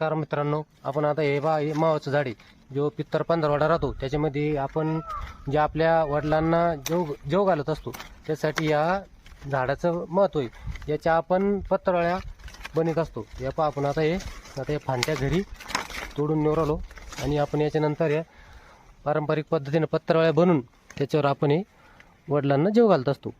नमस्कार मित्रांनो. आपण आता हे बा हे मावाचं झाड आहे. जो पित्तर पंधरवाडा राहतो त्याच्यामध्ये आपण जे आपल्या वडिलांना जेव जेव घालत असतो त्यासाठी या झाडाचं महत्त्व आहे. याच्या आपण पत्राळ्या बनत असतो. या पहा आपण आता हे आता हे फांट्या घरी तोडून निवडलो आणि आपण याच्यानंतर या पारंपरिक पद्धतीने पत्राळ्या बनवून त्याच्यावर आपण हे वडिलांना जेव घालत असतो.